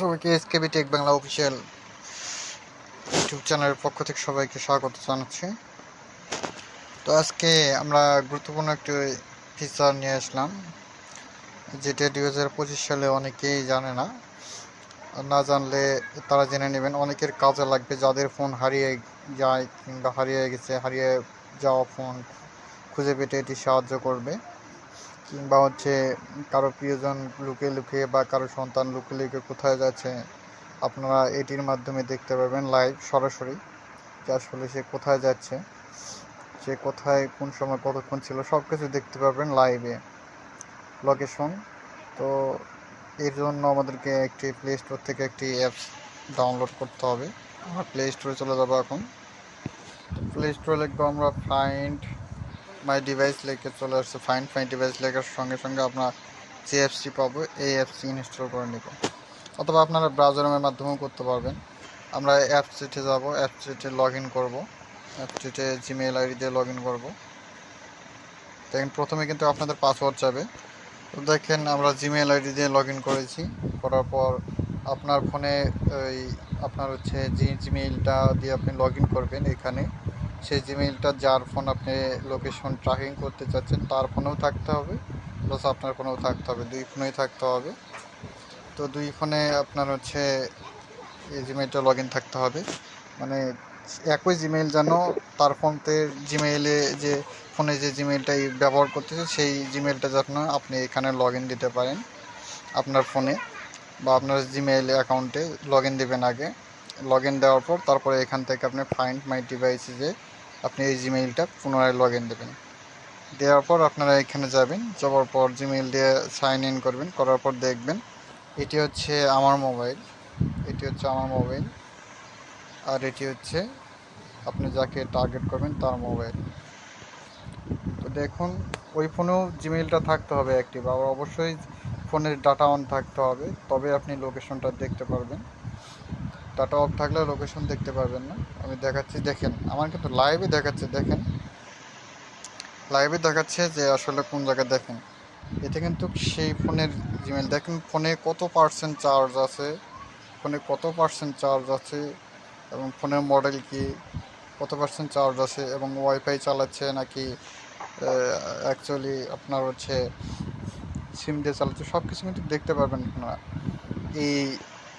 সবাইকে SKB tech Bangla official YouTube চ্যানেলের পক্ষ থেকে সবাইকে স্বাগত জানাচ্ছি। তো আজকে আমরা গুরুত্বপূর্ণ একটি ফিচার নিয়ে আসলাম, যেটা দুই হাজার পঁচিশ সালে অনেকেই জানে না। না জানলে তারা জেনে নেবেন, অনেকের কাজে লাগবে যাদের ফোন হারিয়ে যায় কিংবা হারিয়ে গেছে, হারিয়ে যাওয়া ফোন খুঁজে পেতে এটি সাহায্য করবে। কিংবা হচ্ছে কারও প্রিয়জন লুকিয়ে লুকিয়ে বা কারও সন্তান লুকিয়ে লুকিয়ে কোথায় যাচ্ছে, আপনারা এটির মাধ্যমে দেখতে পাবেন লাইভ সরাসরি যে আসলে সে কোথায় যাচ্ছে, সে কোথায়, কোন সময় কতক্ষণ ছিল সব কিছু দেখতে পাবেন লাইভে লোকেশন তো এর জন্য আমাদেরকে একটি প্লে স্টোর থেকে একটি অ্যাপস ডাউনলোড করতে হবে। আমরা প্লে স্টোরে চলে যাব এখন। প্লে স্টোরে লিখব আমরা ফাইন্ড মাই ডিভাইস লিখে চলে আসছে ফাইন্ড মাই ডিভাইস লেখার সঙ্গে সঙ্গে আপনার যে অ্যাপসটি পাবো এই অ্যাপসটি ইনস্টল করে নেব। অথবা আপনারা ব্রাউজারের মাধ্যমেও করতে পারবেন। আমরা অ্যাপসটিতে যাব অ্যাপসটিতে লগ ইন করব। অ্যাপসটিতে জিমেইল আইডি দিয়ে লগ ইন করব। দেখেন, প্রথমে কিন্তু আপনাদের পাসওয়ার্ড যাবে তো দেখেন, আমরা জিমেইল আইডি দিয়ে লগ ইন করেছি। করার পর আপনার ফোনে ওই আপনার হচ্ছে যে জিমেইলটা দিয়ে আপনি লগ ইন করবেন এখানে। সেই জিমেইলটা যার ফোন আপনি লোকেশন ট্র্যাকিং করতে চাচ্ছেন, তার ফোনেও থাকতে হবে। প্লাস আপনার ফোনেও থাকতে হবে, দুই ফোনেই থাকতে হবে। তো দুই ফোনে আপনার হচ্ছে এই জিমেইলটা লগ ইন থাকতে হবে। মানে একই জিমেইল যেন তার ফোনতে জিমেইলে যে ফোনে যে জিমেইলটা ব্যবহার করতেছে, সেই জিমেইলটা যেন আপনি এখানে লগ ইন দিতে পারেন আপনার ফোনে বা আপনার জিমেইল অ্যাকাউন্টে লগ ইন দেবেন আগে। লগ ইন দেওয়ার পর তারপরে এখান থেকে আপনি ফাইন্ড মাই ডিভাইসে যে আপনি এই জিমেইলটা পুনরায় লগ ইন দেবেন। দেওয়ার পর আপনারা এখানে যাবেন, যাওয়ার পর জিমেইল দিয়ে সাইন ইন করবেন, করার পর দেখবেন এটি হচ্ছে আমার মোবাইল এটি হচ্ছে আমার মোবাইল আর এটি হচ্ছে আপনি যাকে টার্গেট করবেন তার মোবাইল তো দেখুন, ওই ফোনেও জিমেইলটা থাকতে হবে অ্যাক্টিভ আবার অবশ্যই ফোনের ডাটা অন থাকতে হবে তবে আপনি লোকেশনটা দেখতে পারবেন। ডাটা অফ থাকলে লোকেশন দেখতে পারবেন না। আমি দেখাচ্ছি, দেখেন, আমার কিন্তু লাইভে দেখাচ্ছে, দেখেন। লাইভে দেখাচ্ছে যে আসলে কোন জায়গায় দেখেন। এতে কিন্তু সেই ফোনের জিমেল দেখেন ফোনে কত পার্সেন্ট চার্জ আছে, ফোনে কত পার্সেন্ট চার্জ আছে, এবং ফোনের মডেল কি, কত পার্সেন্ট চার্জ আছে, এবং ওয়াইফাই চালাচ্ছে নাকি অ্যাকচুয়ালি আপনার হচ্ছে সিম দিয়ে চালাচ্ছে সব কিছু কিন্তু দেখতে পারবেন আপনারা। এই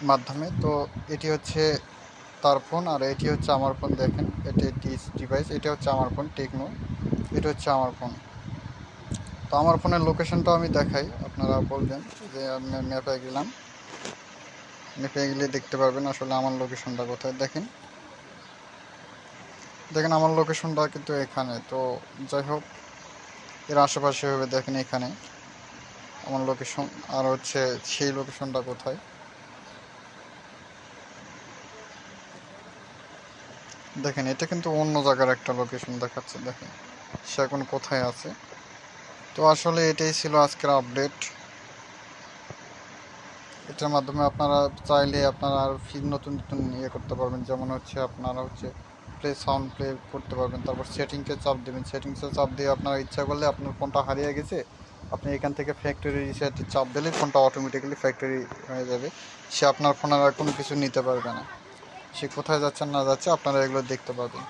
মাধ্যমে। তো এটি হচ্ছে তার ফোন আর এটি হচ্ছে আমার ফোন, দেখেন। এটি একটি ডিভাইস এটা হচ্ছে আমার ফোন টেকনো এটা হচ্ছে আমার ফোন। তো আমার ফোনের লোকেশনটা আমি দেখাই, আপনারা বলবেন যে আমি ম্যাপে গেলাম। ম্যাপে গেলে দেখতে পারবেন আসলে আমার লোকেশনটা কোথায়। দেখেন। দেখেন, আমার লোকেশনটা কিন্তু এখানে। তো যাই হোক, এর আশেপাশে হবে দেখেন এখানে। আমার লোকেশন আর হচ্ছে সেই লোকেশনটা কোথায়। দেখেন, এটা কিন্তু অন্য জায়গার একটা লোকেশন দেখাচ্ছে, দেখেন। সে এখন কোথায় আছে? তো আসলে এটাই ছিল আজকের আপডেট এটার মাধ্যমে আপনারা চাইলে আপনারা আর ফি, নতুন নতুন ইয়ে করতে পারবেন। যেমন হচ্ছে আপনারা হচ্ছে প্লে সাউন্ড প্লে করতে পারবেন। তারপর সেটিংসে চাপ দেবেন। সেটিংসে চাপ দিয়ে আপনার ইচ্ছা করলে আপনার ফোনটা হারিয়ে গেছে, আপনি এখান থেকে ফ্যাক্টরি রিসেটে চাপ দিলে ফোনটা অটোমেটিক্যালি ফ্যাক্টরি হয়ে যাবে। সে আপনার ফোনের আর কোনো কিছু নিতে পারবে না। সে কোথায় যাচ্ছে, না যাচ্ছে, আপনারা এগুলো দেখতে পাবেন।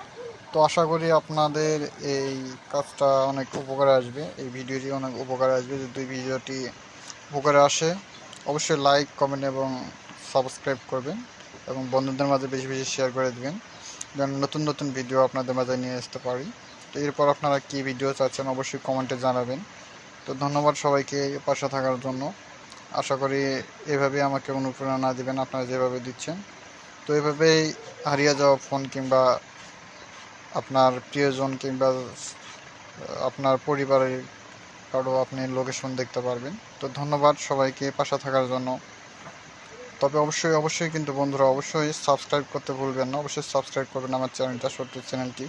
তো আশা করি আপনাদের এই কাজটা অনেক উপকারে আসবে, এই ভিডিওটি অনেক উপকারে আসবে। যদি ভিডিওটি উপকারে আসে, অবশ্যই লাইক কমেন্ট এবং সাবস্ক্রাইব করবেন এবং বন্ধুদের মাঝে বেশি বেশি শেয়ার করে দেবেন, যেন নতুন নতুন ভিডিও আপনাদের মাঝে নিয়ে আসতে পারি। তো এরপর আপনারা কী ভিডিও চাচ্ছেন, অবশ্যই কমেন্টে জানাবেন। তো ধন্যবাদ সবাইকে পাশে থাকার জন্য। আশা করি এভাবে আমাকে অনুপ্রেরণা দিবেন, আপনারা যেভাবে দিচ্ছেন। তো এভাবেই হারিয়ে যাওয়া ফোন কিংবা আপনার প্রিয়জন কিংবা আপনার পরিবারের কারও আপনি লোকেশন দেখতে পারবেন। তো ধন্যবাদ সবাইকে পাশে থাকার জন্য। তবে অবশ্যই অবশ্যই কিন্তু বন্ধুরা, অবশ্যই সাবস্ক্রাইব করতে ভুলবেন না। অবশ্যই সাবস্ক্রাইব করবেন আমার চ্যানেলটা সত্যি চ্যানেলটি।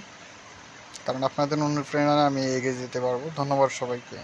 কারণ আপনাদের অনুপ্রেরণায় আমি এগিয়ে যেতে পারব। ধন্যবাদ সবাইকে।